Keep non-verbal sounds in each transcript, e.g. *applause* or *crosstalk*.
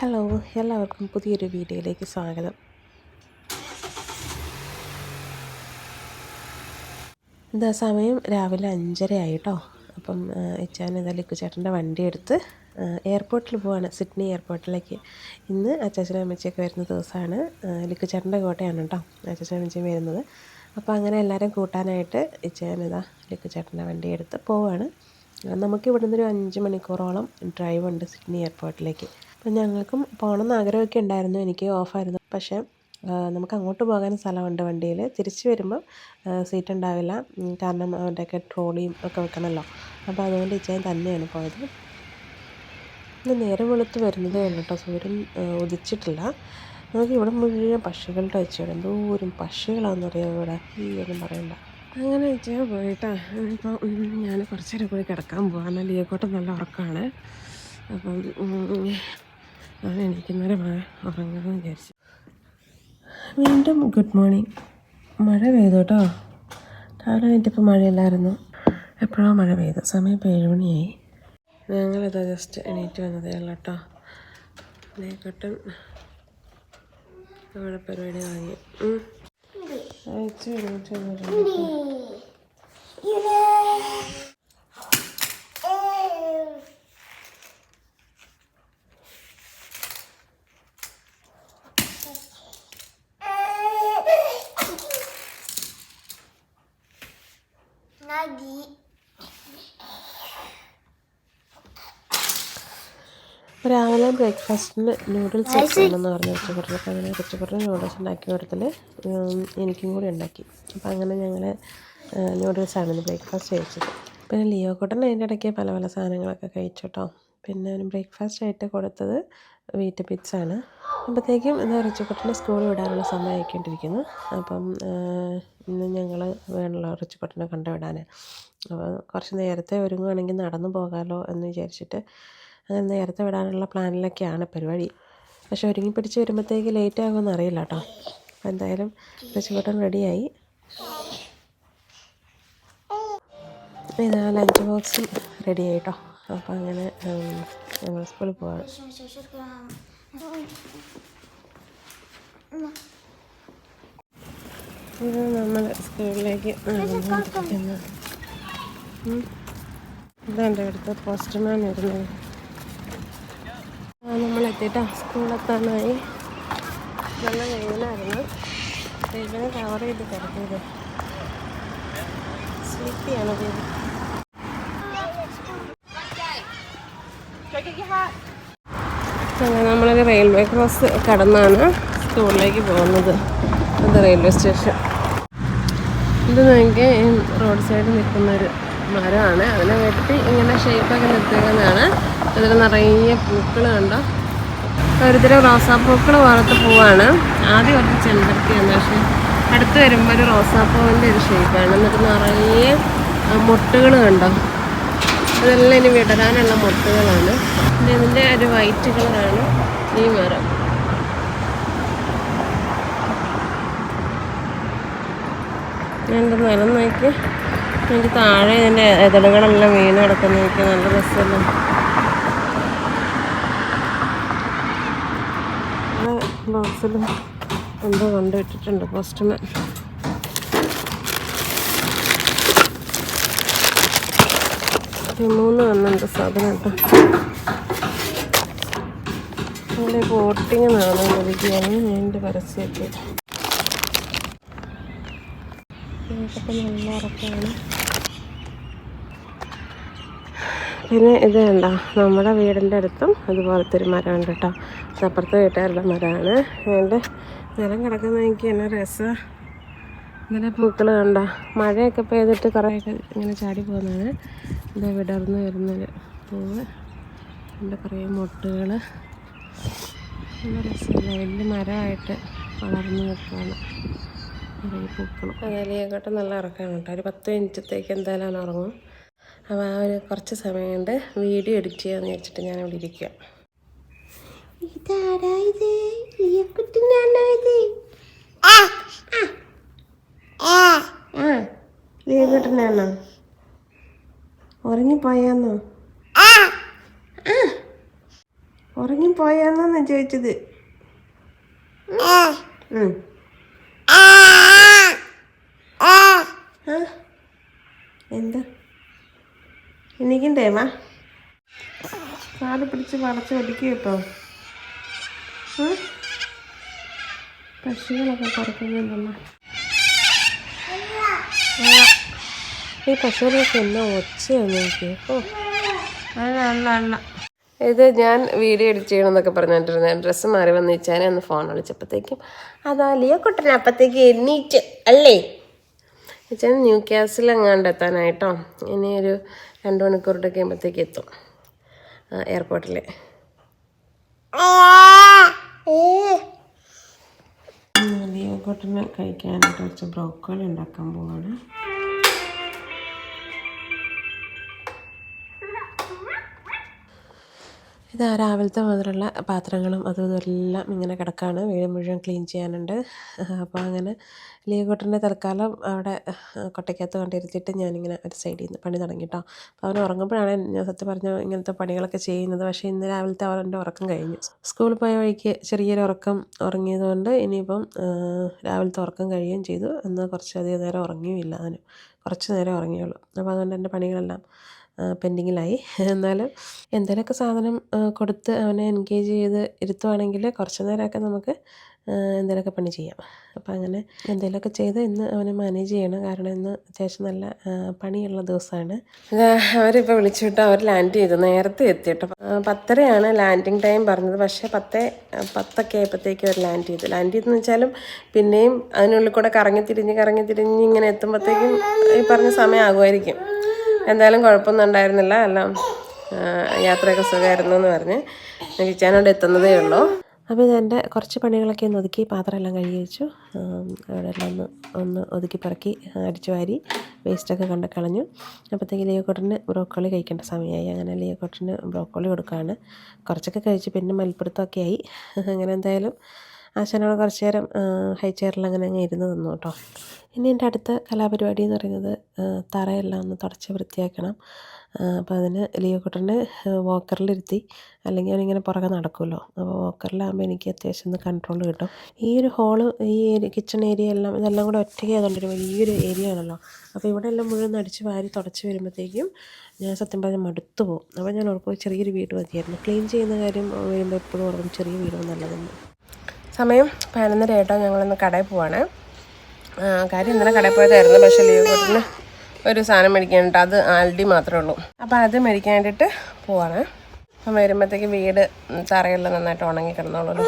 Hello എല്ലാവർക്കും പുതിയൊരു വീഡിയോയിലേക്ക് സ്വാഗതം. ഇതാ സമയം രാവിലെ അഞ്ചര ആയിട്ടോ അപ്പം ഇച്ചാൻ ഇതാ ലിക്കുചേട്ടന്റെ വണ്ടി എടുത്ത് എയർപോർട്ടിൽ പോവാണ്. സിഡ്നി എയർപോർട്ടിലേക്ക്. ഇന്ന് അച്ചാച്ചനും അമ്മച്ചിയൊക്കെ വരുന്ന ദിവസമാണ്. ലിക്കുചേട്ടന്റെ കോട്ടയാണ് കേട്ടോ അച്ചാച്ചനും അമ്മച്ചിയും വരുന്നത്. അപ്പോൾ അങ്ങനെ എല്ലാവരും കൂട്ടാനായിട്ട് ഇച്ചാൻ ഇതാ ലിക്കുചേട്ടന്റെ വണ്ടി എടുത്ത് പോവാണ്. നമുക്ക് ഇവിടുന്ന് ഒരു അഞ്ച് മണിക്കൂറോളം ഡ്രൈവ് ഉണ്ട് സിഡ്നി എയർപോർട്ടിലേക്ക്. ഞങ്ങൾക്കും പോകണമെന്ന് ആഗ്രഹമൊക്കെ ഉണ്ടായിരുന്നു. എനിക്ക് ഓഫായിരുന്നു. പക്ഷേ നമുക്ക് അങ്ങോട്ട് പോകാൻ സ്ഥലമുണ്ട് വണ്ടിയിൽ. തിരിച്ച് വരുമ്പോൾ സീറ്റ് ഉണ്ടാവില്ല. കാരണം അവരുടെയൊക്കെ ട്രോളിയും ഒക്കെ വെക്കണമല്ലോ. അപ്പോൾ അതുകൊണ്ട് ഇച്ചയും തന്നെയാണ് പോയത്. ഇന്ന് നേരെ വെളുത്ത് വരുന്നതേ ഉള്ളൂ കേട്ടോ. സൂര്യൻ ഉദിച്ചിട്ടില്ല. നമുക്ക് ഇവിടെ മുഴുവൻ പക്ഷികളുടെ വെച്ചാണ്. എന്തോരം പക്ഷികളാണെന്നറിയാം ഇവിടെ? ഈ ഒന്നും പറയണ്ട. അങ്ങനെ വെച്ചാൽ പോയിട്ടാ. ഇപ്പോൾ ഞാൻ കുറച്ച് നേരം പോയി കിടക്കാൻ പോകാം എന്നാൽ കോട്ടം നല്ല ഉറക്കമാണ്. അപ്പം അവൻ എണീക്കുന്നവരെ ഉറങ്ങാമെന്ന് വിചാരിച്ചു. വീണ്ടും ഗുഡ് മോർണിംഗ് മഴ പെയ്തു കേട്ടോ രാവിലെ കഴിഞ്ഞിട്ടിപ്പോൾ മഴയില്ലായിരുന്നു. എപ്പോഴോ മഴ പെയ്തു. സമയം ഇപ്പോൾ ഏഴുമണിയായി ഞങ്ങളിതാ ജസ്റ്റ് എണീറ്റ് വന്നതേ ഉള്ളൂ കേട്ടോ ലേക്കട്ടൻ അവിടെ പരിപാടി വാങ്ങി അയച്ചു രാവിലെ ബ്രേക്ക്ഫാസ്റ്റിന് നൂഡിൽസ് വെക്കണമെന്ന് പറഞ്ഞു ഉച്ചക്കുറിന് അപ്പോൾ അങ്ങനെ ഉച്ചക്കുറിന് നൂഡിൽസ് ഉണ്ടാക്കി കൊടുത്തിൽ എനിക്കും കൂടി ഉണ്ടാക്കി. അപ്പോൾ അങ്ങനെ ഞങ്ങൾ നൂഡിൽസാണ് ഇന്ന് ബ്രേക്ക്ഫാസ്റ്റ് കഴിച്ചത്. പിന്നെ ലിയോ കൂട്ടൻ അതിന്റെ ഇടയ്ക്ക് പല പല സാധനങ്ങളൊക്കെ കഴിച്ചു കേട്ടോ പിന്നെ ബ്രേക്ക്ഫാസ്റ്റ് ആയിട്ട് കൊടുത്തത് വീറ്റ് പിറ്റ്സ് ആണ് അപ്പോഴത്തേക്കും എന്താ റിച്ചുക്കുട്ടനെ സ്കൂളിൽ വിടാനുള്ള സമയമായിക്കൊണ്ടിരിക്കുന്നു. അപ്പം ഇന്ന് ഞങ്ങൾ വേണമല്ലോ റിച്ചുക്കുട്ടനെ കണ്ടുവിടാൻ അപ്പോൾ കുറച്ച് നേരത്തെ ഒരുങ്ങുകയാണെങ്കിൽ നടന്നു പോകാമല്ലോ എന്ന് വിചാരിച്ചിട്ട് അങ്ങനെ നേരത്തെ വിടാനുള്ള പ്ലാനിലൊക്കെയാണ് പരിപാടി. പക്ഷെ ഒരുങ്ങി പിടിച്ച് വരുമ്പോഴത്തേക്ക് ലേറ്റ് ആകുമെന്ന് അറിയില്ല കേട്ടോ അപ്പോൾ എന്തായാലും റിച്ചുക്കുട്ടൻ റെഡിയായി ഇതാ ലഞ്ച് ബോക്സും റെഡിയായി കേട്ടോ അപ്പോൾ അങ്ങനെ ഞങ്ങൾ സ്കൂളിൽ പോവാണ്. ഇത് നമ്മൾ സ്കൂളിലേക്ക് ഇതെന്റെ അടുത്ത് പോസ്റ്റ്മാൻ വരുന്നത്. എത്തിയിട്ടാ സ്കൂളെത്താനായി നല്ല വെയിലായിരുന്നു. വെയിലിനെ കവർ ചെയ്ത് കിടക്കിയത് സ്ലിപ്പിയാണ് അങ്ങനെ നമ്മളൊരു റെയിൽവേ ക്രോസ് കടന്നാണ് സ്കൂളിലേക്ക് പോകുന്നത്. അത് റെയിൽവേ സ്റ്റേഷൻ ഇത് നോക്കി റോഡ് സൈഡിൽ നിൽക്കുന്നൊരു മരമാണ്. അതിനെ വെട്ടി ഇങ്ങനെ ഷേപ്പൊക്കെ നിർത്തിയേക്കുന്നതാണ്. അതിൽ നിറയെ പൂക്കൾ കണ്ടോ? ഒരുതരം റോസാപ്പൂക്കൾ പോലത്തെ പൂവാണ്. ആദ്യം ഒരു ചെമ്പരത്തിയാണ് പക്ഷേ അടുത്ത് വരുമ്പോൾ ഒരു റോസാപ്പൂവിന്റെ ഒരു ഷേപ്പാണ് എന്നിട്ട് നിറയെ മുട്ടുകൾ കണ്ടോ? അതെല്ലാം ഇനി വിടരാനുള്ള മുട്ടുകളാണ്. ഇതിന്റെ ഒരു വൈറ്റ് കളറാണ് ഈ മരം. എന്റെ നിലം നോക്കി എനിക്ക് താഴെ ഇതിന്റെ ഇതളുകളെല്ലാം വീണ് കിടക്കുന്ന നോക്കി നല്ല രസമല്ലേ? ബോക്സിലും എന്തോ കണ്ടുവിട്ടിട്ടുണ്ട് പോസ്റ്റ്മാൻ മൂന്ന് വന്നുണ്ട് സാധനം കേട്ടോ. അവിടെ ബോട്ടിങ് നടന്നുകൊണ്ടിരിക്കുകയാണ്. അതിന്റെ പരസ്യമൊക്കെ ഇതൊക്കെ നല്ല ഉറക്കമാണ് പിന്നെ ഇത് എന്താ നമ്മുടെ വീടിന്റെ അടുത്തും അതുപോലത്തെ ഒരു മരമുണ്ട് കേട്ടോ. അപ്പുറത്തെ വീട്ടുകാരുടെ മരമാണ്. അതിന്റെ നിലം കിടക്കുന്ന എനിക്ക് എന്നെ രസം. ഇങ്ങനെ പൂക്കൾ കണ്ട? മഴയൊക്കെ പെയ്തിട്ട് കുറേയൊക്കെ ഇങ്ങനെ ചാടി പോകുന്നതാണ്. ഇത് വിടർന്ന് വരുന്നൊരു പൂവ്. എന്റെ കുറേ മുട്ടുകൾ നല്ല രസമില്ല? വലിയ മരമായിട്ട് വളർന്നു നിൽക്കുകയാണ് കുറേ പൂക്കളും. അതേലിയൊക്കെ നല്ല ഉറക്കമാണ് കേട്ടോ. ഒരു പത്ത് മിനിറ്റത്തേക്ക് എന്തായാലും ഉറങ്ങും അപ്പോൾ ആ ഒരു കുറച്ച് സമയം കൊണ്ട് വീഡിയോ എഡിറ്റ് ചെയ്യാമെന്ന് വെച്ചിട്ട് ഞാൻ ഇവിടെ ഇരിക്കുക ഇതാരാ ഇത്? ലിയക്കുട്ടിനാണോ ഇത്? ആ. ലിയക്കുട്ടിനാണോ? ഉറങ്ങിപ്പോയാന്നോ? ഉറങ്ങി പോയാന്നാ ചോദിച്ചത്? എന്താ? എനിക്കുണ്ടേ വാ കാൽ പിടിച്ച് വളച്ച് ഒതുക്കി കേട്ടോ. പശുവിനൊക്കെ കുറയ്ക്കുന്നുണ്ടല്ലോ ഈ പശുവിനൊക്കെ എന്നാ ഒച്ചയാണ് നോക്കി ഓ. അല്ല അല്ല അല്ല. ഇത് ഞാൻ വീഡിയോ എഡിറ്റ് ചെയ്യണമെന്നൊക്കെ പറഞ്ഞിട്ടിരുന്നത് ഡ്രസ്സ് മാറി വന്ന് വെച്ചാൽ ഒന്ന് ഫോൺ വിളിച്ചപ്പോഴത്തേക്കും അതാ ലിയോ കുട്ടനെ അപ്പത്തേക്ക് എണ്ണീറ്റ് അല്ലേ? വെച്ചാൽ ന്യൂ ക്യാസിൽ എങ്ങാണ്ട് എത്താനായിട്ടോ. ഇനി ഒരു രണ്ട് ഒക്കെ കഴിയുമ്പോഴത്തേക്ക് എത്തും. എയർപോർട്ടിൽ ലീവ് കൊട്ടിന് കഴിക്കാനായിട്ട് കുറച്ച് ബ്രോക്കോളി ഉണ്ടാക്കാൻ പോവാണ്. ഇത് രാവിലത്തെ മുതലുള്ള പാത്രങ്ങളും അതും ഇതെല്ലാം ഇങ്ങനെ കിടക്കാണ്. വീട് മുഴുവൻ ക്ലീൻ ചെയ്യാനുണ്ട്. അപ്പോൾ അങ്ങനെ ലീവ്കൊട്ടന്റെ തൽക്കാലം അവിടെ കൊട്ടയ്ക്കകത്ത് കൊണ്ടിരുത്തിയിട്ട് ഞാനിങ്ങനെ ഒരു സൈഡിൽ നിന്ന് പണി തുടങ്ങി കേട്ടോ. അപ്പോൾ അവൻ ഉറങ്ങുമ്പോഴാണ് ഞാൻ സത്യം പറഞ്ഞ ഇങ്ങനത്തെ പണികളൊക്കെ ചെയ്യുന്നത്. പക്ഷേ ഇന്ന് രാവിലത്തെ അവന്റെ ഉറക്കം കഴിഞ്ഞു. സ്കൂളിൽ പോയ വഴിക്ക് ചെറിയൊരു ഉറക്കം ഉറങ്ങിയതുകൊണ്ട് ഇനിയിപ്പം രാവിലത്തെ ഉറക്കം കഴിയുകയും ചെയ്തു. എന്നാൽ കുറച്ചധികം നേരം ഉറങ്ങിയുമില്ല അവന്. കുറച്ച് നേരം ഉറങ്ങിയുള്ളൂ. അപ്പോൾ അതുകൊണ്ട് എന്റെ പണികളെല്ലാം പെൻഡിങ്ങിലായി. എന്നാലും എന്തെങ്കിലുമൊക്കെ സാധനം കൊടുത്ത് അവനെ എൻഗേജ് ചെയ്ത് ഇരുത്തുവാണെങ്കിൽ കുറച്ച് നേരമൊക്കെ നമുക്ക് എന്തെങ്കിലുമൊക്കെ പണി ചെയ്യാം. അപ്പോൾ അങ്ങനെ എന്തെങ്കിലുമൊക്കെ ചെയ്ത് ഇന്ന് അവനെ മാനേജ് ചെയ്യണം. കാരണം ഇന്ന് അത്യാവശ്യം നല്ല പണിയുള്ള ദിവസമാണ്. അവരിപ്പോൾ വിളിച്ചു വിട്ട് അവർ ലാൻഡ് ചെയ്തു. നേരത്തെ എത്തിയിട്ട്. പത്തരയാണ് ലാൻഡിങ് ടൈം പറഞ്ഞത്. പക്ഷേ പത്തേ പത്തൊക്കെ ആയപ്പോഴത്തേക്ക് അവർ ലാൻഡ് ചെയ്തു. ലാൻഡ് ചെയ്തെന്ന് വെച്ചാലും പിന്നെയും അതിനുള്ളിൽ കൂടെ കറങ്ങി തിരിഞ്ഞ് കറങ്ങി തിരിഞ്ഞ് ഇങ്ങനെ എത്തുമ്പോഴത്തേക്കും ഈ പറഞ്ഞ സമയമാകുമായിരിക്കും. എന്തായാലും കുഴപ്പമൊന്നും ഉണ്ടായിരുന്നില്ല. എല്ലാം യാത്രയൊക്കെ സുഖമായിരുന്നു എന്ന് പറഞ്ഞ് കിച്ചാനോട് എത്തുന്നതേ ഉള്ളൂ. അപ്പോൾ ഇതെന്റെ കുറച്ച് പണികളൊക്കെ ഒന്ന് ഒതുക്കി പാത്രമെല്ലാം കഴുകി വെച്ചു. അവിടെ എല്ലാം ഒന്ന് ഒന്ന് ഒതുക്കി പറക്കി അടിച്ചു വാരി വേസ്റ്റൊക്കെ കണ്ട് കളഞ്ഞു. അപ്പോഴത്തേക്ക് ലിയോക്കോട്ടന് ബ്രോക്കോളി കഴിക്കേണ്ട സമയമായി. അങ്ങനെ ലിയോക്കോട്ടന് ബ്രോക്കോളി കൊടുക്കുകയാണ്. കുറച്ചൊക്കെ കഴിച്ച് പിന്നെ മൽപ്പിടുത്തമൊക്കെ ആയി. *laughs* അങ്ങനെ എന്തായാലും ആശാനോട് കുറച്ച് നേരം ഹൈ ചെയറിൽ അങ്ങനെ അങ്ങ് ഇരുന്ന് തന്നു കേട്ടോ. ഇനി എന്റെ അടുത്ത കലാപരിപാടി എന്ന് പറയുന്നത് തറയെല്ലാം ഒന്ന് തുടച്ച് വൃത്തിയാക്കണം. അപ്പോൾ അതിന് ലിയോ കുട്ടനെ വോക്കറിലിരുത്തി അല്ലെങ്കിൽ അവനിങ്ങനെ പുറകെ നടക്കുമല്ലോ. അപ്പോൾ വോക്കറിലാകുമ്പോൾ എനിക്ക് അത്യാവശ്യം ഒന്ന് കൺട്രോൾ കിട്ടും. ഈ ഒരു ഹോൾ ഈ കിച്ചൺ ഏരിയ എല്ലാം ഇതെല്ലാം കൂടെ ഒറ്റയ്ക്ക് ആയതുകൊണ്ടൊരു വലിയൊരു ഏരിയ ആണല്ലോ. അപ്പോൾ ഇവിടെ എല്ലാം മുഴുവൻ അടിച്ച് വാരി തുടച്ച് വരുമ്പോഴത്തേക്കും ഞാൻ സത്യം പറഞ്ഞാൽ മടുത്തു പോകും. അപ്പോൾ ഞാൻ ഉറപ്പ് ചെറിയൊരു വീട് മതിയായിരുന്നു. ക്ലീൻ ചെയ്യുന്ന കാര്യം വരുമ്പോൾ എപ്പോഴും ഓർക്കും ചെറിയ വീട് നല്ലതെന്ന്. സമയം പതിനൊന്നര ആയിട്ടോ ഞങ്ങളിന്ന് കടയിൽ പോവാണ്. കാര്യം ഇന്നലെ കടയിൽ പോയതായിരുന്നു പക്ഷേ ലീവ് കൊടുത്തിന് ഒരു സാധനം മേടിക്കാനായിട്ട് അത് ആൽഡി മാത്രമേ ഉള്ളൂ. അപ്പോൾ അത് മേടിക്കാൻ വേണ്ടിയിട്ട് പോവാണ്. അപ്പം വരുമ്പോഴത്തേക്ക് വീട് തറയെല്ലാം നന്നായിട്ട് ഉണങ്ങി കിടന്നോളൂ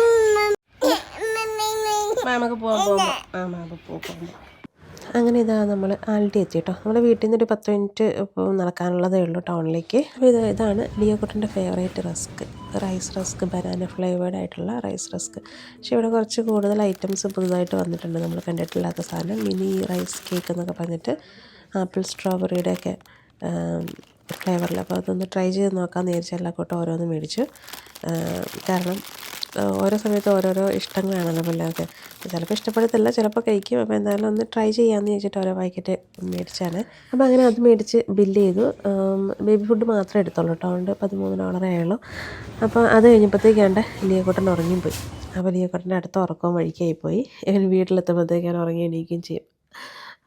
മാമക്ക് പോകാൻ പോകുമ്പോൾ ആ മാമ പോകുമ്പോൾ അങ്ങനെ ഇതാ നമ്മൾ ആൽഡി എത്തി കേട്ടോ നമ്മുടെ വീട്ടിൽ നിന്ന് ഒരു പത്ത് മിനിറ്റ് നടക്കാനുള്ളതേ ഉള്ളൂ ടൗണിലേക്ക്. അപ്പോൾ ഇത് ഇതാണ് Leo കുട്ടന്റെ favourite rusk rice rusk banana flavoured ആയിട്ടുള്ള റൈസ് റസ്ക് പക്ഷേ ഇവിടെ കുറച്ച് കൂടുതൽ ഐറ്റംസ് പുതുതായിട്ട് വന്നിട്ടുണ്ട്. നമ്മൾ കണ്ടിട്ടില്ലാത്ത സാധനം. മിനി റൈസ് കേക്ക് എന്നൊക്കെ പറഞ്ഞിട്ട് ആപ്പിൾ സ്ട്രോബെറിയുടെ ഒക്കെ ഫ്ലേവറിൽ അപ്പോൾ അതൊന്ന് ട്രൈ ചെയ്ത് നോക്കാൻ വിചാരിച്ചാൽ എല്ലാ കൂട്ടം ഓരോന്ന് മേടിച്ചു. കാരണം ഓരോ സമയത്ത് ഓരോരോ ഇഷ്ടങ്ങളാണല്ലോ പിള്ളേർക്ക്. ചിലപ്പോൾ ഇഷ്ടപ്പെടത്തില്ല ചിലപ്പോൾ കഴിക്കും. അപ്പോൾ എന്തായാലും ഒന്ന് ട്രൈ ചെയ്യാമെന്ന് ചോദിച്ചിട്ട് ഓരോ പാക്കറ്റ് മേടിച്ചാണ്. അപ്പോൾ അങ്ങനെ അത് മേടിച്ച് ബില്ല് ചെയ്തു. ബേബി ഫുഡ് മാത്രമേ എടുത്തുള്ളൂ കേട്ടോ അതുകൊണ്ട് പതിമൂന്ന് ഡോളറേ ആയുള്ളൂ അപ്പോൾ അത് കഴിഞ്ഞപ്പോഴത്തേക്കാണ്ട് ലിയോക്കോട്ടൻ ഉറങ്ങിപ്പോയി പോയി. അപ്പോൾ ലിയോക്കോട്ടന്റെ അടുത്ത് ഉറക്കവും വഴിക്കായി പോയി. ഇവൻ വീട്ടിലെത്തുമ്പോഴത്തേക്കാൻ ഉറങ്ങി എണീക്കുകയും ചെയ്യും.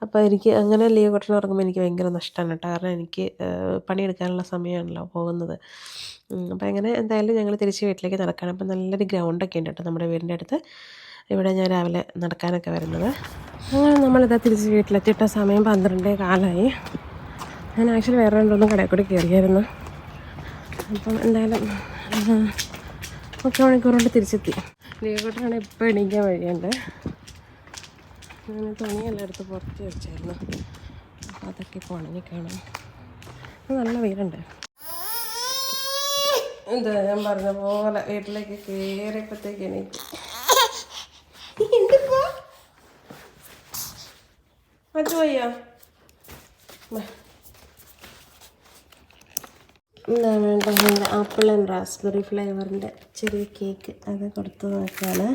അപ്പോൾ എനിക്ക് അങ്ങനെ ലീവ് കൊട്ടൻ ഉറങ്ങുമ്പോൾ എനിക്ക് ഭയങ്കര നഷ്ടമാണ് കേട്ടോ കാരണം എനിക്ക് പണിയെടുക്കാനുള്ള സമയമാണല്ലോ പോകുന്നത്. അപ്പോൾ അങ്ങനെ എന്തായാലും ഞങ്ങൾ തിരിച്ച് വീട്ടിലേക്ക് നടക്കണം. അപ്പോൾ നല്ലൊരു ഗ്രൗണ്ടൊക്കെ ഉണ്ട് കേട്ടോ നമ്മുടെ വീടിന്റെ അടുത്ത്. ഇവിടെ ഞാൻ രാവിലെ നടക്കാനൊക്കെ വരുന്നത്. അങ്ങനെ നമ്മളിതാ തിരിച്ച് വീട്ടിലെത്തിയിട്ട സമയം പന്ത്രണ്ടേ കാലമായി ഞാൻ ആക്ച്വലി വേറെ രണ്ടൊന്നും കടയിൽ കൂടി കയറിയായിരുന്നു. അപ്പം എന്തായാലും മുക്കാൽ മണിക്കൂർ കൊണ്ട് തിരിച്ചെത്തി. ലീവോട്ടാണ് ഇപ്പോൾ എണീക്കാൻ വഴിയുണ്ട്. ഞാൻ തുണിയെല്ലാം എടുത്ത് പുറത്ത് വെച്ചായിരുന്നു. അപ്പോൾ അതൊക്കെ ഇപ്പോൾ ഉണങ്ങി കാണാം നല്ല വെയിലുണ്ട്. എന്താ ഞാൻ പറഞ്ഞ പോലെ വീട്ടിലേക്ക് കയറിയപ്പോഴത്തേക്ക് എനിക്ക് മറ്റു പോയോ എന്താണ് വേണ്ടത് ആപ്പിൾ ആൻഡ് റാസ്ബെറി ഫ്ലേവറിന്റെ ചെറിയ കേക്ക് അത് കൊടുത്ത് നോക്കുകയാണ്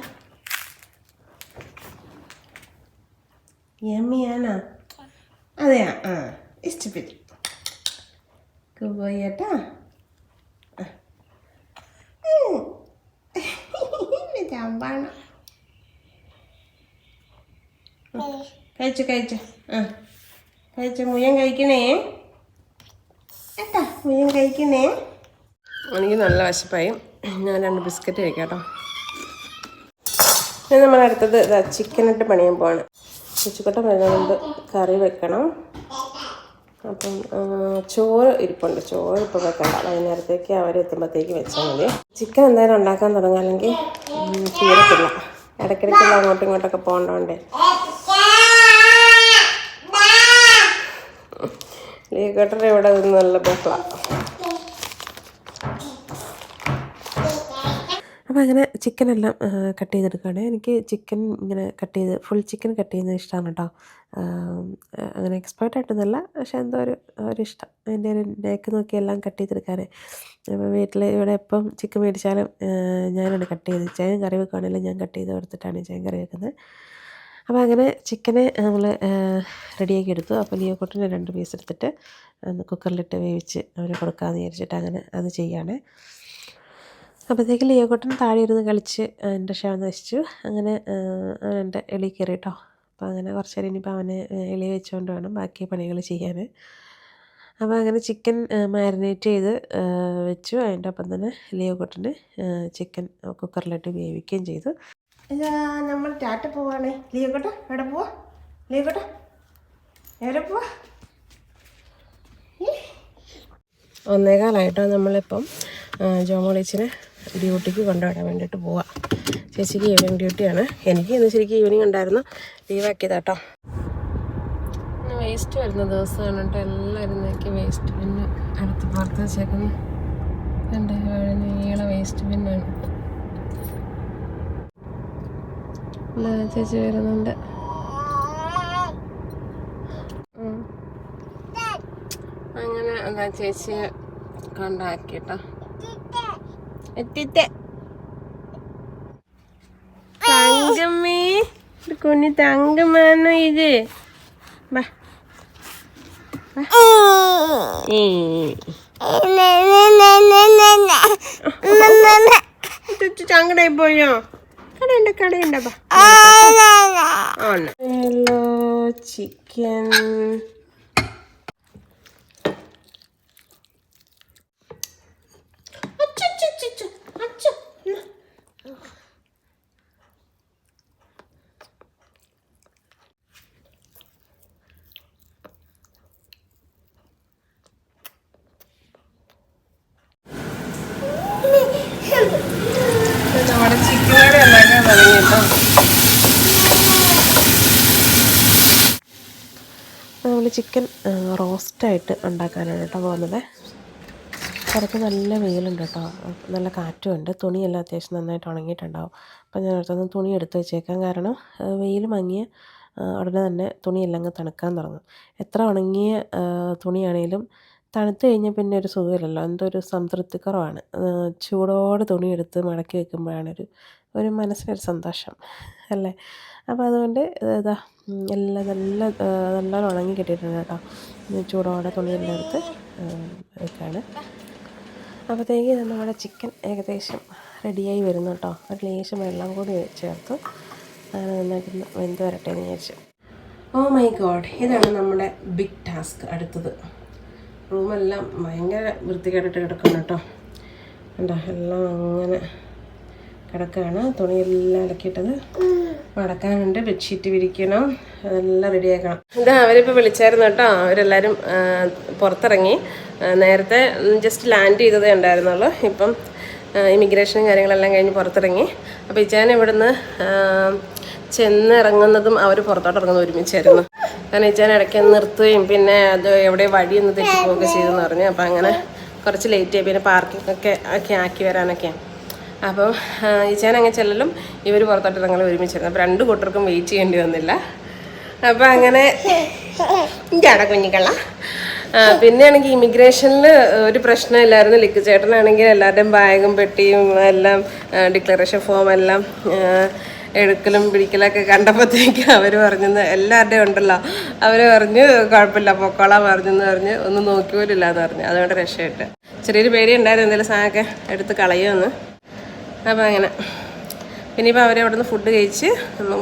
യമ്മിയാണോ അതെയാ? ആ ഇഷ്ടപ്പെട്ടു പോയേട്ടാ ചമ്പാണ്. കഴിച്ചു കഴിച്ചു. ആ. കഴിച്ചു മുയൻ കഴിക്കണേ. ഏട്ടാ മുയൻ കഴിക്കണേ. എനിക്ക് നല്ല വശപ്പായി. ഞാൻ രണ്ട് ബിസ്ക്കറ്റ് കഴിക്കാം കേട്ടോ. ഇനി നമ്മൾ അടുത്തത് ഇതാ ചിക്കനിട്ട് പണിയാൻ പോവാണ്. ഉച്ചക്കട്ട വരുന്നതുകൊണ്ട് കറി വെക്കണം. അപ്പം ചോറ് ഇരിപ്പുണ്ട്. ചോറ് ഇപ്പോൾ വെക്കണ്ട. വൈകുന്നേരത്തേക്ക് അവരെത്തുമ്പോഴത്തേക്ക് വെച്ചാൽ മതി. ചിക്കൻ എന്തായാലും ഉണ്ടാക്കാൻ തുടങ്ങുക അല്ലെങ്കിൽ തീരത്തില്ല ഇടയ്ക്കിടയ്ക്കുള്ള അങ്ങോട്ടും ഇങ്ങോട്ടൊക്കെ പോകണ്ടോണ്ടേ ലീക്കട്ടർ ഇവിടെ നിന്ന് നല്ല ബഹള അപ്പോൾ അങ്ങനെ ചിക്കനെല്ലാം കട്ട് ചെയ്തെടുക്കുകയാണ്. എനിക്ക് ചിക്കൻ ഇങ്ങനെ കട്ട് ചെയ്ത് ഫുൾ ചിക്കൻ കട്ട് ചെയ്യുന്നത് ഇഷ്ടമാണ് കേട്ടോ അങ്ങനെ എക്സ്പേർട്ട് ആയിട്ടൊന്നുമല്ല പക്ഷേ എന്തോ ഒരു ഒരു ഇഷ്ടം. അതിന്റെ ഒരു നേക്ക് നോക്കി എല്ലാം കട്ട് ചെയ്തെടുക്കാൻ അപ്പോൾ വീട്ടിൽ ഇവിടെ എപ്പം ചിക്കൻ മേടിച്ചാലും ഞാനാണ് കട്ട് ചെയ്ത് ചേൻ കറി വെക്കുകയാണെങ്കിലും ഞാൻ കട്ട് ചെയ്ത് കൊടുത്തിട്ടാണ് ചേൻ കറി വെക്കുന്നത്. അപ്പോൾ അങ്ങനെ ചിക്കനെ നമ്മൾ റെഡിയാക്കി എടുത്തു. അപ്പോൾ ലിയോ ലിയോക്കോട്ടിന് രണ്ട് പീസ് എടുത്തിട്ട് കുക്കറിലിട്ട് വേവിച്ച് അവന് കൊടുക്കാമെന്ന് വിചാരിച്ചിട്ട് അങ്ങനെ അത് ചെയ്യാണ്. അപ്പോഴത്തേക്ക് ലിയോകോട്ടൻ താഴെ ഇരുന്ന് കളിച്ച് എന്റെ ക്ഷേമം നശിച്ചു. അങ്ങനെ എന്റെ എളി കയറി കേട്ടോ അപ്പോൾ അങ്ങനെ കുറച്ച് നേരം ഇനിയിപ്പോൾ അവനെ എളി വെച്ചുകൊണ്ട് വേണം ബാക്കി പണികൾ ചെയ്യാൻ അപ്പോൾ അങ്ങനെ ചിക്കൻ മാരിനേറ്റ് ചെയ്ത് വെച്ചു. അതിന്റെ ഒപ്പം തന്നെ ലിയോകോട്ടന് ചിക്കൻ കുക്കറിലിട്ട് വേവിക്കുകയും ചെയ്തു. നമ്മൾ ടാറ്റ പോവാണേ. ലിയോകോട്ട എവിടെ പോവാ? ലിയോകോട്ട എവിടെ പോവാ? ഒന്നേകാലായിട്ടോ നമ്മളിപ്പം ജോമോളിച്ചിനെ ഡ്യൂട്ടിക്ക് കൊണ്ടുവിടാൻ വേണ്ടിയിട്ട് പോവാം. ചേച്ചിക്ക് ഈവനിങ് ഡ്യൂട്ടിയാണ് എനിക്ക് ഇന്ന് ശരിക്കും ഈവനിങ് ഉണ്ടായിരുന്നു. ലീവാക്കിയതാട്ടോ വേസ്റ്റ് വരുന്ന ദിവസമാണ് കേട്ടോ എല്ലാവരും നോക്കി വേസ്റ്റ് ബിന്ന് അടുത്ത് പുറത്ത് വെച്ചേക്കുന്നു. എന്റെ നീള വേസ്റ്റ് ബിന്നാണ് ചേച്ചി വരുന്നുണ്ട്. അങ്ങനെ എന്താ ചേച്ചിയെ കൊണ്ടാക്കിട്ടോ എത്തിത്തെ. തങ്കമ്മേ കുഞ്ഞു തങ്കമാണോ ഇത്? ചങ്കടായി പോയോ? കടയുണ്ട കടയുണ്ടോ ചിക്കൻ നമ്മുടെ ചിക്കൻ കറി ഉണ്ടാക്കാൻ തുടങ്ങി കേട്ടോ നമ്മൾ ചിക്കൻ റോസ്റ്റായിട്ട് ഉണ്ടാക്കാനാണ് കേട്ടോ പോകുന്നത്. പുറത്ത് നല്ല വെയിലുണ്ട് കേട്ടോ. നല്ല കാറ്റും ഉണ്ട്. തുണിയെല്ലാം അത്യാവശ്യം നന്നായിട്ട് ഉണങ്ങിയിട്ടുണ്ടാവും. അപ്പം ഞാൻ അടുത്തൊന്ന് തുണി എടുത്ത് വെച്ചേക്കാം. കാരണം വെയിൽ മങ്ങിയ ഉടനെ തന്നെ തുണിയെല്ലാം അങ്ങ് തണുക്കാൻ തുടങ്ങും. എത്ര ഉണങ്ങിയ തുണിയാണേലും തണുത്ത് കഴിഞ്ഞാൽ പിന്നെ ഒരു സുഖമില്ലല്ലോ. എന്തോ ഒരു സംതൃപ്തി കുറവാണ് ചൂടോടെ തുണിയെടുത്ത് മടക്കി വെക്കുമ്പോഴാണ് ഒരു ഒരു മനസ്സിനൊരു സന്തോഷം. അല്ലേ? അപ്പോൾ അതുകൊണ്ട് ഇതാ എല്ലാം നല്ല നല്ലോണം ഉണങ്ങി കിട്ടിയിട്ടുണ്ട് കേട്ടോ. ചൂടോടെ തുണിയെല്ലാം എടുത്ത് വെക്കാണ്. അപ്പോഴത്തേക്ക് നമ്മുടെ ചിക്കൻ ഏകദേശം റെഡിയായി വരുന്നു കേട്ടോ. ഒരു ലേശം വെള്ളം കൂടി ചേർത്ത്. അങ്ങനെ നന്നായിട്ട് വെന്ത് വരട്ടെ എന്ന് വിചാരിച്ചു. ഓ മൈ ഗോഡ് ഇതാണ് നമ്മുടെ ബിഗ് ടാസ്ക് അടുത്തത്. റൂമെല്ലാം ഭയങ്കര വൃത്തികേടായിട്ട് കിടക്കണം കേട്ടോ. എന്താ എല്ലാം അങ്ങനെ കിടക്കുകയാണ് തുണിയെല്ലാം അലക്കിയിട്ടത്. മടക്കാനുണ്ട് ബെഡ്ഷീറ്റ് വിരിക്കണം അതെല്ലാം റെഡിയാക്കണം ഇതാ അവരിപ്പോൾ വിളിച്ചായിരുന്നു കേട്ടോ. അവരെല്ലാവരും പുറത്തിറങ്ങി. നേരത്തെ ജസ്റ്റ് ലാൻഡ് ചെയ്തതേ ഉണ്ടായിരുന്നുള്ളൂ. ഇപ്പം ഇമിഗ്രേഷനും കാര്യങ്ങളെല്ലാം കഴിഞ്ഞ് പുറത്തിറങ്ങി. അപ്പോൾ ഇച്ചാൻ ഇവിടുന്ന് ചെന്നിറങ്ങുന്നതും അവർ പുറത്തോട്ട് ഇറങ്ങുന്നത് ഒരുമിച്ചായിരുന്നു. കാരണം ഇച്ചാൻ ഇടയ്ക്ക് നിർത്തുകയും പിന്നെ അത് എവിടെ വഴിയൊന്ന് തെറ്റിപ്പോവുകയൊക്കെ ചെയ്തെന്ന് പറഞ്ഞു. അപ്പോൾ അങ്ങനെ കുറച്ച് ലേറ്റ് ആയി. പിന്നെ പാർക്കിംഗ് ഒക്കെ ഒക്കെ ആക്കി വരാനൊക്കെയാണ് അപ്പം ഈച്ചാൻ അങ്ങനെ ചെല്ലലും ഇവർ പുറത്തോട്ട് ഇറങ്ങലും ഒരുമിച്ചിരുന്നു. അപ്പം രണ്ട് കൂട്ടർക്കും വെയിറ്റ് ചെയ്യേണ്ടി വന്നില്ല. അപ്പം അങ്ങനെ ഇതാണ് കുഞ്ഞിക്കള്ള. പിന്നെയാണെങ്കിൽ ഇമിഗ്രേഷനിൽ ഒരു പ്രശ്നമില്ലായിരുന്നു. ലിക്ക് ചേട്ടനാണെങ്കിൽ എല്ലാവരുടെയും ബാഗും പെട്ടിയും എല്ലാം ഡിക്ലറേഷൻ ഫോം എല്ലാം എടുക്കലും പിടിക്കലൊക്കെ കണ്ടപ്പോഴത്തേക്ക് അവർ പറഞ്ഞു എല്ലാവരുടെയും ഉണ്ടല്ലോ. അവർ പറഞ്ഞു കുഴപ്പമില്ല പൊക്കോളാൻ പറഞ്ഞെന്ന് പറഞ്ഞ് ഒന്നും നോക്കി പോലും ഇല്ലാന്ന് പറഞ്ഞു. അതുകൊണ്ട് രക്ഷയിട്ട് ചെറിയൊരു പേടി ഉണ്ടായിരുന്നു എന്തെങ്കിലും സാധനമൊക്കെ എടുത്ത് കളയുമെന്ന് അപ്പം അങ്ങനെ. പിന്നെ ഇപ്പോൾ അവരെ അവിടുന്ന് ഫുഡ് കഴിച്ച്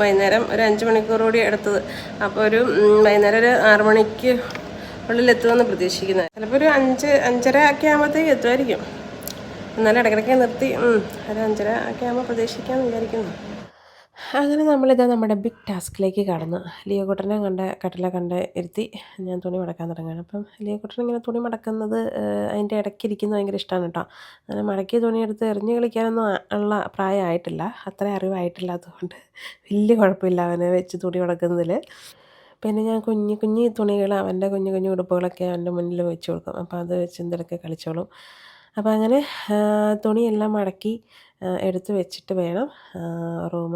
വൈകുന്നേരം ഒരു അഞ്ച് മണിക്കൂർ കൂടി എടുത്തത് അപ്പോൾ ഒരു വൈകുന്നേരം ഒരു ആറ് മണിക്ക് ഉള്ളിൽ എത്തുമെന്ന് പ്രതീക്ഷിക്കുന്നത്. ചിലപ്പോൾ ഒരു അഞ്ച് അഞ്ചര ഒക്കെ ആകുമ്പോഴത്തേക്ക് എത്തുമായിരിക്കും. എന്നാലും ഇടയ്ക്കിടയ്ക്ക് നിർത്തി ഒരു അഞ്ചര ഒക്കെ ആകുമ്പോൾ പ്രതീക്ഷിക്കാമെന്ന് വിചാരിക്കുന്നു. അങ്ങനെ നമ്മളിത് നമ്മുടെ ബിഗ് ടാസ്കിലേക്ക് കടന്നു. ലിയോ കുട്ടനെ കണ്ട കട്ടില കണ്ട് ഇരുത്തി ഞാൻ തുണി മടക്കാൻ തുടങ്ങുകയാണ്. അപ്പം ലിയോ കുട്ടൻ ഇങ്ങനെ തുണി മടക്കുന്നത് അതിന്റെ ഇടയ്ക്ക് ഇരിക്കുന്നത് ഭയങ്കര ഇഷ്ടമാണ് കേട്ടോ അങ്ങനെ മടക്കിയ തുണിയെടുത്ത് എറിഞ്ഞ് കളിക്കാനൊന്നും ഉള്ള പ്രായമായിട്ടില്ല അത്ര അറിവായിട്ടില്ലാത്തതുകൊണ്ട് വലിയ കുഴപ്പമില്ല അവനെ വെച്ച് തുണി മടക്കുന്നതിൽ പിന്നെ ഞാൻ കുഞ്ഞു കുഞ്ഞു തുണികൾ അവന്റെ കുഞ്ഞു കുഞ്ഞു ഉടുപ്പുകളൊക്കെ അവന്റെ മുന്നിൽ വെച്ച് കൊടുക്കും. അപ്പോൾ അത് വെച്ച് എന്തെങ്കിലുമൊക്കെ കളിച്ചോളും. അപ്പോൾ അങ്ങനെ തുണിയെല്ലാം മടക്കി എടുത്ത് വെച്ചിട്ട് വേണം റൂം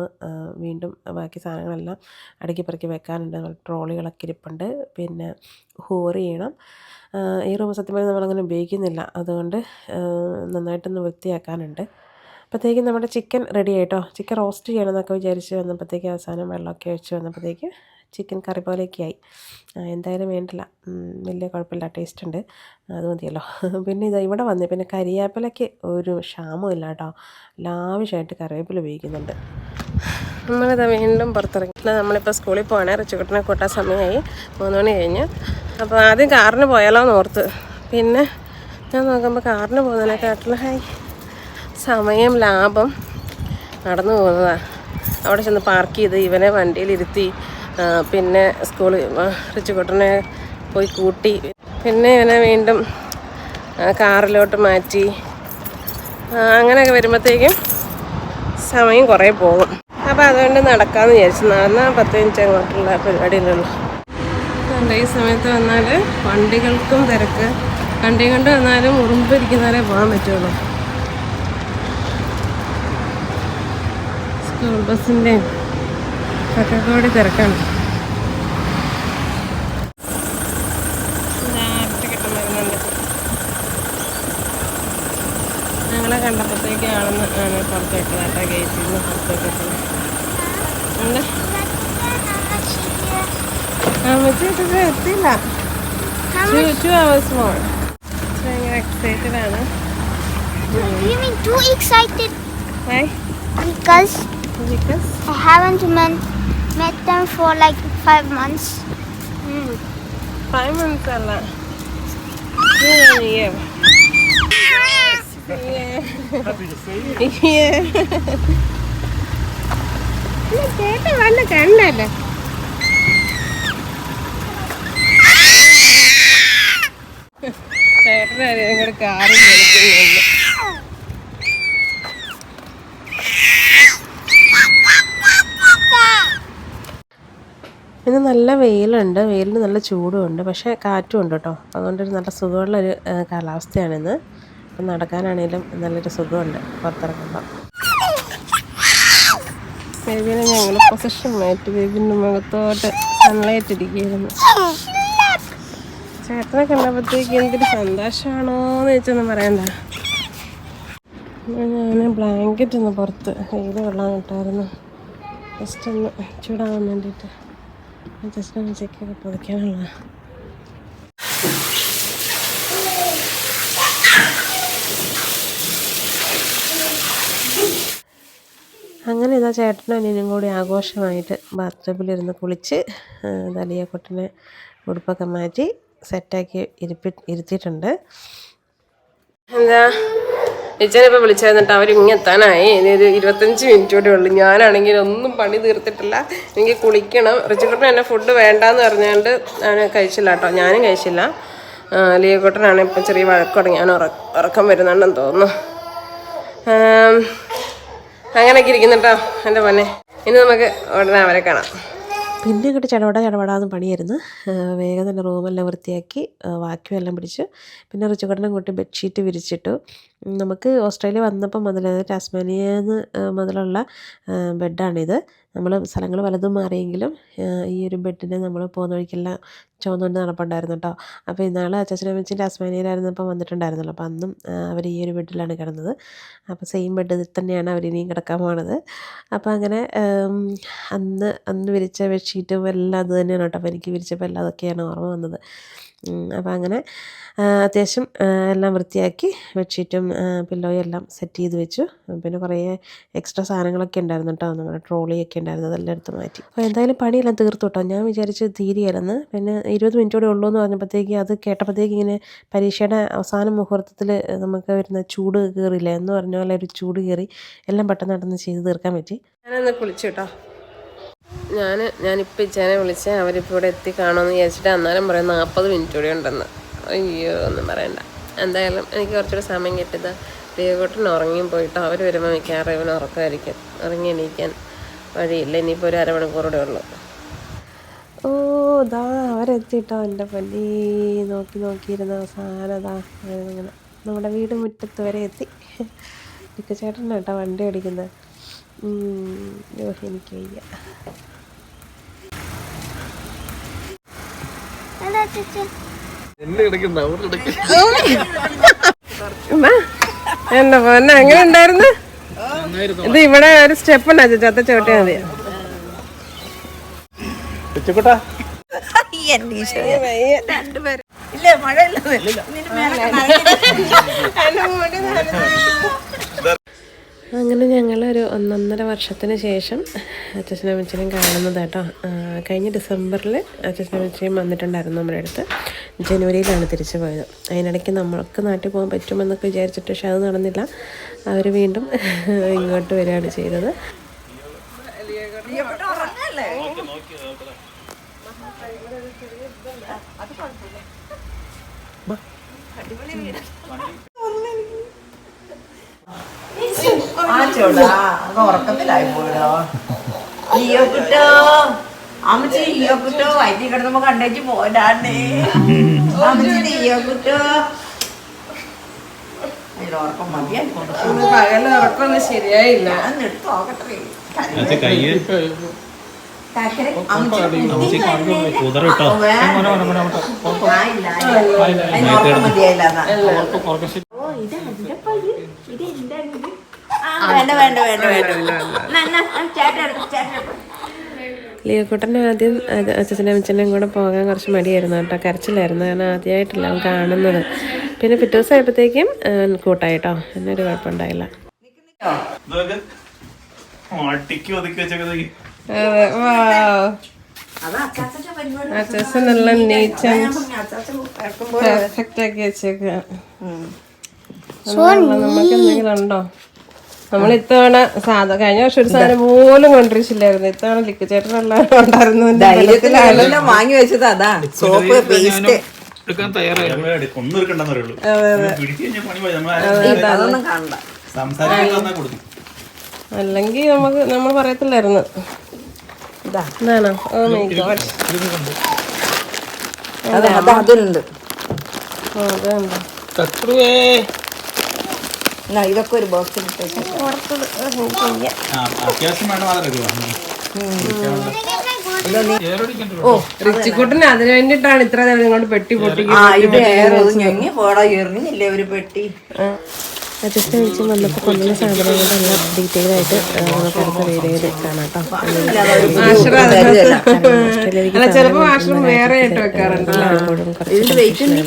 വീണ്ടും ബാക്കി സാധനങ്ങളെല്ലാം അടുക്കി പറക്കി വെക്കാനുണ്ട്. ട്രോളികളൊക്കെ ഇരിപ്പുണ്ട്. പിന്നെ ഹോർ ചെയ്യണം. ഈ റൂം സത്യം പറഞ്ഞാൽ നമ്മളങ്ങനെ ഉപയോഗിക്കുന്നില്ല. അതുകൊണ്ട് നന്നായിട്ടൊന്ന് വൃത്തിയാക്കാനുണ്ട്. അപ്പോഴത്തേക്കും നമ്മുടെ ചിക്കൻ റെഡി ആയിട്ടോ? ചിക്കൻ റോസ്റ്റ് ചെയ്യണമെന്നൊക്കെ വിചാരിച്ച് വന്നപ്പോഴത്തേക്ക് അവസാനം വെള്ളമൊക്കെ ഒഴിച്ച് വന്നപ്പോഴത്തേക്ക് ചിക്കൻ കറി പോലെയൊക്കെ ആയി ആ, എന്തായാലും വേണ്ടില്ല. വലിയ കുഴപ്പമില്ല. ടേസ്റ്റ് ഉണ്ട്. അത് മതിയല്ലോ. *laughs* പിന്നെ ഇത് ഇവിടെ വന്നു പിന്നെ കരിയാപ്പിലയ്ക്ക് ഒരു ക്ഷാമവും ഇല്ല കേട്ടോ. ലാവിഷമായിട്ട് കറിവേപ്പില ഉപയോഗിക്കുന്നുണ്ട്. നമ്മളിത് വീണ്ടും പുറത്തിറങ്ങി. നമ്മളിപ്പോൾ സ്കൂളിൽ പോകണേ റിച്ചുകുട്ടനെ കൂട്ടാൻ സമയമായി. മൂന്ന് മണി കഴിഞ്ഞ്. അപ്പോൾ ആദ്യം കാറിന് പോയാലോ എന്ന് ഓർത്ത്. പിന്നെ ഞാൻ നോക്കുമ്പോൾ കാറിന് പോകുന്നതിനെക്കാട്ടിലും ഹായ് സമയം ലാഭം നടന്നു പോകുന്നതാണ് അവിടെ ചെന്ന് പാർക്ക് ചെയ്ത് ഇവനെ വണ്ടിയിലിരുത്തി പിന്നെ സ്കൂളിൽ റിച്ചുകുട്ടനെ പോയി കൂട്ടി. പിന്നെ ഇവനെ വീണ്ടും കാറിലോട്ട് മാറ്റി. അങ്ങനെയൊക്കെ വരുമ്പോഴത്തേക്കും സമയം കുറേ പോകും. അപ്പോൾ അതുകൊണ്ട് നടക്കാമെന്ന് വിചാരിച്ചു. നടന്നാൽ പത്ത് മിനിറ്റ് അങ്ങോട്ടുള്ള പരിപാടിയിലുള്ളൂ. അതുകൊണ്ട് ഈ സമയത്ത് വന്നാൽ വണ്ടികൾക്കും തിരക്ക്. വണ്ടി കൊണ്ട് വന്നാലും ഉറുമ്പിരിക്കുന്നവരെ പോകാൻ പറ്റുള്ളൂ. സ്കൂൾ ബസ്സിന്റെയും കൂടി തിരക്കാണ്. ഞങ്ങളെ കണ്ടപ്പോഴത്തേക്ക് ആണെന്ന് ആണ് പുറത്തേക്ക് കേട്ടോ ഗേറ്റിൽ നിന്ന് പുറത്തേക്ക് എത്തുന്നത് എന്താ ആ മെച്ചിട്ട് എത്തിയില്ല. ടു അവേഴ്സ് ഭയങ്കര എക്സൈറ്റഡ് ആണ്. You mean too excited? Why? Because because? I haven't met, met them for like five months. Five months അല്ല. ഇയർ ചേട്ടൻ വന്ന് കണ്ടല്ലേ? ചേട്ടനെ കാറിൽ കളിക്കുന്നുണ്ട് ഇന്ന് നല്ല വെയിലുണ്ട്. വെയിലിന് നല്ല ചൂടുമുണ്ട്. പക്ഷേ കാറ്റും ഉണ്ട് കേട്ടോ. അതുകൊണ്ടൊരു നല്ല സുഖമുള്ളൊരു കാലാവസ്ഥയാണ് കാലാവസ്ഥയാണിന്ന്. അപ്പം നടക്കാനാണേലും നല്ലൊരു സുഖമുണ്ട് പുറത്തിറങ്ങുമ്പോൾ ബേബിനെ ഞങ്ങൾ പൊസിഷൻ മാറ്റി ബേബിന്റെ മുഖത്തോട്ട് സൺലൈറ്റ് ഇരിക്കുകയായിരുന്നു ചേട്ടനെ കണ്ടപ്പോഴത്തേക്ക് എന്തൊരു സന്തോഷമാണോന്ന് ചോദിച്ചൊന്നും പറയണ്ട. ഞാൻ ബ്ലാങ്കറ്റ് ഒന്ന് പുറത്ത് വെയിൽ കൊള്ളാൻ കിട്ടായിരുന്നു ജസ്റ്റ് ഒന്ന് ചൂടാവാൻ വേണ്ടിയിട്ട്. ജസ്റ്റ് ഒന്ന് ചെക്കൊക്കെ camera. അങ്ങനെ ഇതാ ചേട്ടനും അനിയനും കൂടി ആഘോഷമായിട്ട് ബാത്റൂമിലിരുന്ന് കുളിച്ച് ദലിയ കൊട്ടിനെ ഉടുപ്പൊക്കെ മാറ്റി സെറ്റാക്കി ഇരുപ്പി ഇരുത്തിയിട്ടുണ്ട് എന്താ ഇച്ചനിപ്പോൾ വിളിച്ചായിരുന്നിട്ട് അവർ ഇങ്ങനെ എത്താനായി. ഇനി ഇരുപത്തഞ്ച് മിനിറ്റ് കൂടെ ഉള്ളൂ. ഞാനാണെങ്കിൽ ഒന്നും പണി തീർത്തിട്ടില്ല. എനിക്ക് കുളിക്കണം. റിച്ചുക്കുട്ടൻ എന്നെ ഫുഡ് വേണ്ടാന്ന് പറഞ്ഞുകൊണ്ട് ഞാൻ കഴിച്ചില്ല കേട്ടോ. ഞാനും കഴിച്ചില്ല. ലീവക്കുട്ടനാണ് ഇപ്പം ചെറിയ വഴക്ക് തുടങ്ങി. അവൻ ഉറ ഉറക്കം വരുന്നുണ്ടെന്ന് തോന്നുന്നു. അങ്ങനെയൊക്കെ ഇരിക്കുന്നുട്ടോ എന്റെ പൊന്നെ. ഇനി നമുക്ക് ഉടനെ അവരെ കാണാം. പിന്നെ ഇങ്ങോട്ട് ചടപട ചടപടാന്ന് പണിയായിരുന്നു. വേഗം തന്നെ റൂമെല്ലാം വൃത്തിയാക്കി വാക്യൂം എല്ലാം പിടിച്ച് പിന്നെ റിച്ചുകടനം കൂട്ടി ബെഡ്ഷീറ്റ് വിരിച്ചിട്ടു. നമുക്ക് ഓസ്ട്രേലിയ വന്നപ്പം മുതൽ ടാസ്മാനിയെന്ന് മുതലുള്ള ബെഡാണിത്. നമ്മൾ സ്ഥലങ്ങൾ പലതും മാറിയെങ്കിലും ഈ ഒരു ബെഡിനെ നമ്മൾ പോകുന്ന വഴിക്കെല്ലാം ചുവന്നുകൊണ്ട് നടപ്പുണ്ടായിരുന്നു കേട്ടോ അപ്പോൾ ഇന്നാൾ അച്ഛനമ്മച്ചി ടാസ്മാനിയയിലായിരുന്നപ്പോൾ വന്നിട്ടുണ്ടായിരുന്നല്ലോ അപ്പോൾ അന്നും അവർ ഈ ഒരു ബെഡിലാണ് കിടന്നത്. അപ്പോൾ സെയിം ബെഡ് തന്നെയാണ് അവർ ഇനിയും കിടക്കാൻ പോണത്. അപ്പോൾ അങ്ങനെ അന്ന് അന്ന് വിരിച്ച ബെഡ്ഷീറ്റും എല്ലാം അത് തന്നെയാണ് കേട്ടോ അപ്പോൾ എനിക്ക് വിരിച്ചപ്പോൾ എല്ലാം അതൊക്കെയാണ് ഓർമ്മ വന്നത്. അപ്പോൾ അങ്ങനെ അത്യാവശ്യം എല്ലാം വൃത്തിയാക്കി ബെഡ്ഷീറ്റും പില്ലോയും എല്ലാം സെറ്റ് ചെയ്ത് വെച്ചു. പിന്നെ കുറേ എക്സ്ട്രാ സാധനങ്ങളൊക്കെ ഉണ്ടായിരുന്നു കേട്ടോ. നമ്മുടെ ട്രോളിയൊക്കെ ഉണ്ടായിരുന്നു. അതെല്ലാം എടുത്ത് മാറ്റി. അപ്പോൾ എന്തായാലും പണിയെല്ലാം തീർത്തു കേട്ടോ. ഞാൻ വിചാരിച്ച് തീരെയായിരുന്നു പിന്നെ ഇരുപത് മിനിറ്റ് കൂടെ ഉള്ളൂ എന്ന് പറഞ്ഞപ്പോഴത്തേക്ക് അത് കേട്ടപ്പോഴത്തേക്ക് ഇങ്ങനെ പരീക്ഷയുടെ അവസാന മുഹൂർത്തത്തിൽ നമുക്ക് വരുന്ന ചൂട് കയറില്ല എന്ന് പറഞ്ഞ പോലെ ഒരു ചൂട് കയറി എല്ലാം പെട്ടെന്ന് പെട്ടെന്ന് ചെയ്ത് തീർക്കാൻ പറ്റി. ഞാനൊന്ന് കുളിച്ചു കേട്ടോ. ഞാൻ ഞാനിപ്പോൾ ഇച്ചാനെ വിളിച്ച് അവരിപ്പോൾ ഇവിടെ എത്തി കാണുമെന്ന് വിചാരിച്ചിട്ട് അന്നേരം പറയും നാൽപ്പത് മിനിറ്റ് കൂടെ ഉണ്ടെന്ന്. അയ്യോ ഒന്നും പറയണ്ട. എന്തായാലും എനിക്ക് കുറച്ചുകൂടെ സമയം കിട്ടിയത്. ദേവകോട്ടിന് ഉറങ്ങിയും പോയിട്ട് അവർ വരുമ്പോൾ മിക്കവാറും ഇവൻ ഉറക്കമായിരിക്കും. ഉറങ്ങി എണീക്കാൻ വഴിയില്ല. ഇനിയിപ്പോൾ ഒരു അരമണിക്കൂർ ഉള്ളൂ. ഓ ഇതാ അവരെത്തിട്ടോ എന്റെ പല്ലി നോക്കി നോക്കിയിരുന്ന ദാ അങ്ങനെ നമ്മുടെ വീട് മുറ്റത്ത് വരെ എത്തി. ഇക്ക ചേട്ടൻ വണ്ടി ഓടിക്കുന്നത്. എനിക്ക് വയ്യ എന്താ ചേച്ചി എന്റെ പൊന്നെ എങ്ങനെ ഉണ്ടായിരുന്നു? ഇത് ഇവിടെ ഒരു സ്റ്റെപ്പ് ഉണ്ടാ ചേച്ചി അത്ത ചോട്ടിയാ മതി. ഉച്ചക്കുട്ടാ? അങ്ങനെ ഞങ്ങളൊരു ഒന്നൊന്നര വർഷത്തിന് ശേഷം അച്ഛനും അമ്മച്ചനും കാണുന്നത് കേട്ടോ. കഴിഞ്ഞ ഡിസംബറിൽ അച്ഛനും അമ്മച്ചയും വന്നിട്ടുണ്ടായിരുന്നു നമ്മുടെ അടുത്ത്. ജനുവരിയിലാണ് തിരിച്ചു പോയത്. അതിനിടയ്ക്ക് നമ്മൾക്ക് നാട്ടിൽ പോകാൻ പറ്റുമെന്നൊക്കെ വിചാരിച്ചിട്ട് പക്ഷെ അത് നടന്നില്ല. അവർ വീണ്ടും ഇങ്ങോട്ട് വരികയാണ് ചെയ്തത്. ആ ചോടാ അങ്ങ് ഉറക്കത്തിലായി പോയടോ. ലിയോ കുട്ടോ അമ്മച്ചി ലിയോ കുട്ടോ വയറ്റി കിടന്നപ്പോ കണ്ടേച്ച് പോരാണ്ടേ അമ്മച്ചി ലിയോ കുട്ടോ. അതിൽ ഉറക്കം മതിയായി കൊണ്ട് പകൽ ഉറക്കമൊന്നും ശരിയായില്ല. നോക്കട്ടെ. മതിയായില്ല എന്നാ. ആ, വേണ്ട വേണ്ട വേണ്ട വേണ്ട. എന്നാ, എന്നാ, ആദ്യം അച്ഛനും അച്ഛനും അമ്മച്ചനും കൂടെ പോകാൻ കുറച്ച് മടിയായിരുന്നു കേട്ടോ കരച്ചിലായിരുന്നു. കാരണം ആദ്യമായിട്ടല്ല അവൻ കാണുന്നത്. പിന്നെ പിറ്റേ ദിവസം ആയപ്പോഴത്തേക്കും കൂട്ടായിട്ടോ. കുഴപ്പമുണ്ടായില്ല. നീറ്റ് അച്ചാച്ചൻ പെർഫെക്റ്റ് ആക്കി വെച്ചേക്കുക നമുക്ക് എന്തെങ്കിലും ഉണ്ടോ? നമ്മൾ ഇത്തവണ സാധാ കഴിഞ്ഞ വർഷം ഒരു സാധനം പോലും കൊണ്ടിരിച്ചില്ലായിരുന്നു ഇത്തവണ ലിക്ക് ചേട്ടനുള്ള ഉണ്ടായിരുന്നു വാങ്ങി വെച്ചത്. അതാ സോപ്പ് പേസ്റ്റ് അല്ലെങ്കിൽ നമുക്ക് നമ്മൾ പറയത്തില്ലായിരുന്നു. ഇതാ. ഇതാണോ? Oh my god. അത് അത് അതിലുണ്ട്. ഓ അതുണ്ട് എന്നാ ഇതൊക്കെ ഒരു ബോക്സിൽ ഓ റിച്ചിക്കുട്ടന് അതിന് വേണ്ടിട്ടാണ് ഇത്ര നേരം ഇങ്ങോട്ട് പെട്ടി പൊട്ടി ആ ഇത് ഏറെ ഇത് ഞെങ്ങി പോടാ എറിഞ്ഞില്ലേ ഒരു പെട്ടി? അച്ഛനെ വിളിച്ച് വന്നപ്പോൾ കൊണ്ടുവന്ന സാധനങ്ങളെല്ലാം ഡീറ്റെയിൽ ആയിട്ട് ആ, നമുക്ക് അടുത്ത വീഡിയോയിൽ കാണാം കേട്ടോ ചിലപ്പോൾ ആശ്രമം വേറെ ആയിട്ട് വെക്കാറുണ്ട്.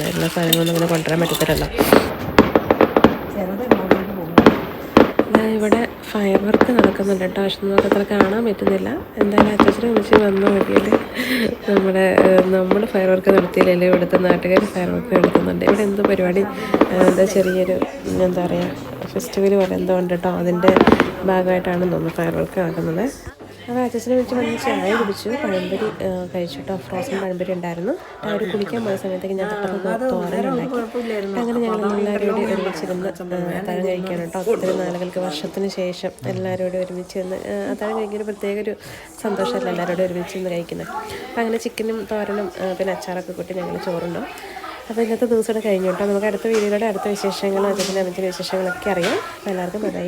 എല്ലാ സാധനങ്ങളും ഇങ്ങനെ കൊണ്ടുവരാൻ പറ്റത്തില്ലല്ലോ ദാ ഇവിടെ ഫയർ വർക്ക് നടക്കുന്നുണ്ട് കേട്ടോ. പക്ഷെ നമുക്ക് അത്ര കാണാൻ പറ്റുന്നില്ല. എന്തായാലും അച്ഛനെ വിളിച്ച് വന്നു നോക്കിയിട്ട് നമ്മുടെ നമ്മൾ ഫയർ വർക്ക് നടത്തിയില്ലല്ലോ ഇവിടുത്തെ നാട്ടുകാർ ഫയർ വർക്ക് നടത്തുന്നുണ്ട്. ഇവിടെ എന്തോ പരിപാടി? എന്താ ചെറിയൊരു എന്താ പറയുക ഫെസ്റ്റിവൽ പോലെ എന്തോ ഉണ്ട് കേട്ടോ. അതിന്റെ ഭാഗമായിട്ടാണ് തോന്നുന്നു ഫയർ വർക്ക് നടക്കുന്നത്. അപ്പോൾ അച്ഛനെ വിളിച്ച് വന്ന് ചായ കുടിച്ചു. പഴംപൊരി കഴിച്ചിട്ടോ ഫ്രോസൺ പഴംപൊരി ഉണ്ടായിരുന്നു. അവർ കുളിക്കാൻ പോയ സമയത്തേക്ക് ഞാൻ തോരനുണ്ടാക്കി അങ്ങനെ ഞങ്ങൾ എല്ലാവരോടും ഒരുമിച്ചിരുന്ന് അത്താഴം കഴിക്കാൻ കേട്ടോ ഒത്തിരി നാളുകൾക്ക് വർഷത്തിന് ശേഷം എല്ലാവരോടും ഒരുമിച്ച് നിന്ന് ആ, അത്താഴം കഴിക്കുന്ന പ്രത്യേക ഒരു സന്തോഷമല്ല എല്ലാവരോടും ഒരുമിച്ച് നിന്ന് കഴിക്കുന്നത്? അപ്പം അങ്ങനെ ചിക്കനും തോരനും പിന്നെ അച്ചാറൊക്കെ കൂട്ടി ഞങ്ങൾ ചോറുണ്ടോ. അപ്പോൾ ഇന്നത്തെ ദിവസം കൂടെ കഴിഞ്ഞു കേട്ടോ നമുക്ക് അടുത്ത വീഡിയോയുടെ അടുത്ത വിശേഷങ്ങളും അതിന്റെ അമ്മച്ചിന്റെ വിശേഷങ്ങളൊക്കെ അറിയാം. എല്ലാവർക്കും ബൈ